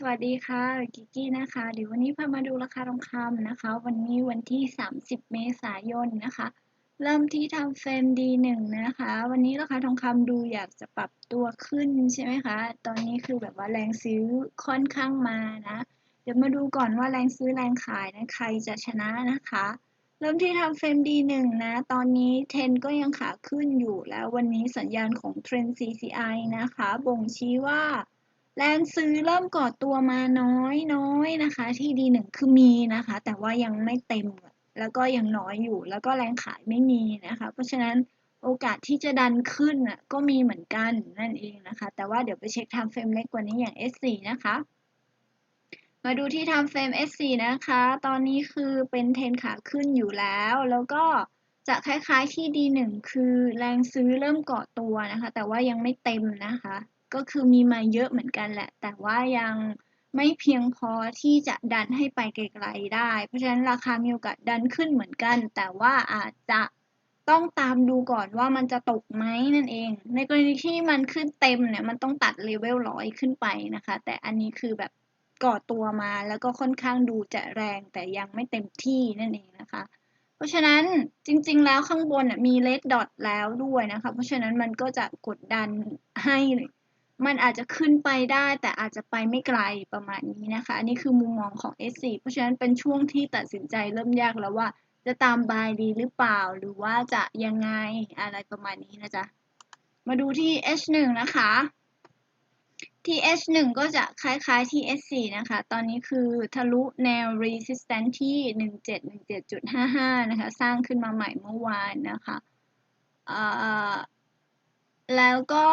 สวัสดีค่ะกิกกี้นะคะ เดี๋ยววันนี้พามาดูราคาทองคำนะคะ วันนี้วันที่ 30 เมษายนนะคะ เริ่มที่ทำเฟรม D1 นะคะ วันนี้ราคาทองคำดูอยากจะปรับตัวขึ้นใช่ไหมคะ ตอนนี้คือแบบว่าแรงซื้อค่อนข้างมานะ เดี๋ยวมาดูก่อนว่าแรงซื้อแรงขายนะใครจะชนะนะคะ เริ่มที่ทำเฟรม D1 นะ ตอนนี้เทรนก็ยังขาขึ้นอยู่แล้ววันนี้สัญญาณของเทรน CCI นะคะ บ่งชี้ว่า แรงซื้อเริ่มก่อตัวมาน้อยน้อยนะคะ ที่ดีหนึ่งคือมีนะคะ แต่ว่ายังไม่เต็มแล้วก็ยังน้อยอยู่ แล้วก็แรงขายไม่มีนะคะ เพราะฉะนั้นโอกาสที่จะดันขึ้นก็มีเหมือนกันนั่นเองนะคะ แต่ว่าเดี๋ยวไปเช็คทำเฟรมเล็กกว่านี้อย่าง S4 นะคะ มาดูที่ทำเฟรม S4 นะคะ ตอนนี้คือเป็นเทนขาขึ้นอยู่แล้ว แล้วก็จะคล้ายๆที่ D1 คือแรงซื้อเริ่มเกาะตัวนะคะ แต่ว่ายังไม่เต็มนะคะ ก็คือมีมาเยอะเหมือนกันแหละ แต่ว่ายังไม่เพียงพอที่จะดันให้ไปไกลๆได้ เพราะฉะนั้นราคามีโอกาสดันขึ้นเหมือนกัน แต่ว่าอาจจะต้องตามดูก่อนว่ามันจะตกไหมนั่นเอง ในกรณีที่มันขึ้นเต็มเนี่ยมันต้องตัดเลเวลร้อยขึ้นไปนะคะ แต่อันนี้คือแบบก่อตัวมาแล้วก็ค่อนข้างดูจะแรงแต่ยังไม่เต็มที่นั่นเองนะคะ เพราะฉะนั้นจริง ๆ แล้วข้างบนมีเลดดอทแล้วด้วยนะคะ เพราะฉะนั้นมันก็จะกดดันให้ มันอาจจะขึ้นไปได้แต่อาจจะไปไม่ไกลประมาณนี้นะคะ อันนี้คือมุมมองของ S4 เพราะฉะนั้นเป็นช่วงที่ตัดสินใจเริ่มยากแล้วว่า จะตามบายดีหรือเปล่า หรือว่าจะยังไงอะไรประมาณนี้นะจ๊ะ มาดูที่ H1 นะคะ ที่ H1 ก็จะคล้ายๆที่ S4 นะคะ ตอนนี้คือทะลุแนว resistance ที่ 1717.55 นะคะ สร้างขึ้นมาใหม่เมื่อวานนะคะแล้วก็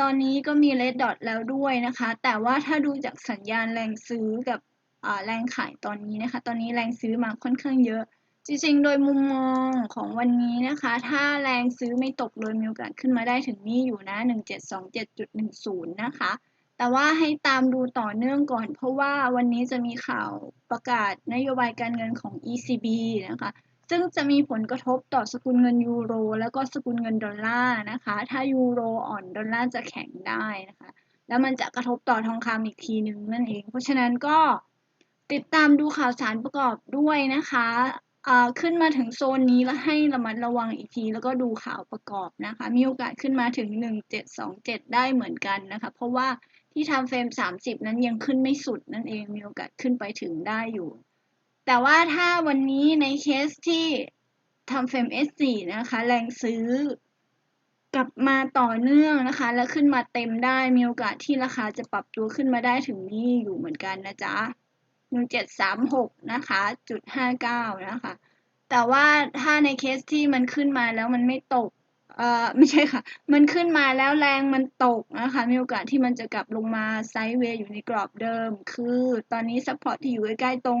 ตอนนี้ก็มีเลดดอทแล้วด้วยนะคะ แต่ว่าถ้าดูจากสัญญาณแรงซื้อกับแรงขายตอนนี้นะคะ ตอนนี้แรงซื้อมาค่อนข้างเยอะ จริงๆ โดยมุมมองของวันนี้นะคะ ถ้าแรงซื้อไม่ตกเลยมีโอกาสขึ้นมาได้ถึงนี่อยู่นะ 1727.10 นะคะ แต่ว่าให้ตามดูต่อเนื่องก่อน เพราะว่าวันนี้จะมีข่าวประกาศนโยบายการเงินของ ECB นะคะ ซึ่งจะมีผลกระทบต่อสกุลเงินยูโร แล้วก็สกุลเงินดอลลาร์นะคะ ถ้ายูโรอ่อนดอลลาร์จะแข็งได้นะคะ แล้วมันจะกระทบต่อทองคำอีกทีหนึ่งนั่นเอง เพราะฉะนั้นก็ติดตามดูข่าวสารประกอบด้วยนะคะขึ้นมาถึงโซนนี้แล้วให้ระมัดระวังอีกที แล้วก็ดูข่าวประกอบนะคะ มีโอกาสขึ้นมาถึง 1727 ได้เหมือนกันนะคะ เพราะว่าที่ทำเฟรม 30 นั้นยังขึ้นไม่สุดนั่นเองมีโอกาสขึ้นไปถึงได้อยู่ แต่ว่าถ้าวันนี้ในเคสที่ทำเฟม S4 นะคะ แรงซื้อกลับมาต่อเนื่องนะคะ แล้วขึ้นมาเต็มได้มีโอกาสที่ราคาจะปรับตัวขึ้นมาได้ถึงนี่อยู่เหมือนกันนะจ๊ะ1736นะคะจุด59นะคะ แต่ว่าถ้าในเคสที่มันขึ้นมาแล้วมันไม่ตก เอ่อไม่ใช่ค่ะ มันขึ้นมาแล้วแรงมันตกนะคะ มีโอกาสที่มันจะกลับลงมาไซด์เวย์อยู่ในกรอบเดิม คือตอนนี้ซัพพอร์ตที่อยู่ใกล้ๆตรง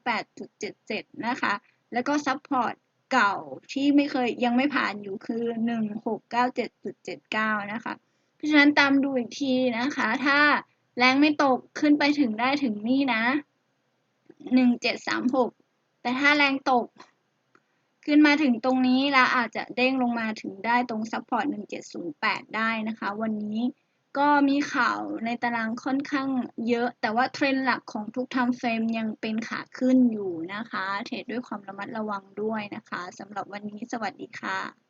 1708.77 นะคะ แล้วก็ซัพพอร์ตเก่าที่ไม่เคยยังไม่ผ่านอยู่คือ 1697.79 นะคะ เพราะฉะนั้นตามดูอีกทีนะคะ ถ้าแรงไม่ตกขึ้นไปถึงได้ถึงนี่นะ 1736 แต่ถ้าแรงตก ขึ้นมาถึงตรงนี้แล้วอาจจะเด้งลงมาถึงได้ตรงซัพพอร์ต1708 ได้นะคะ วันนี้ก็มีข่าวในตารางค่อนข้างเยอะ แต่ว่าเทรนด์หลักของทุกทำเฟรมยังเป็นขาขึ้นอยู่นะคะ เทรดด้วยความระมัดระวังด้วยนะคะสำหรับวันนี้สวัสดีค่ะ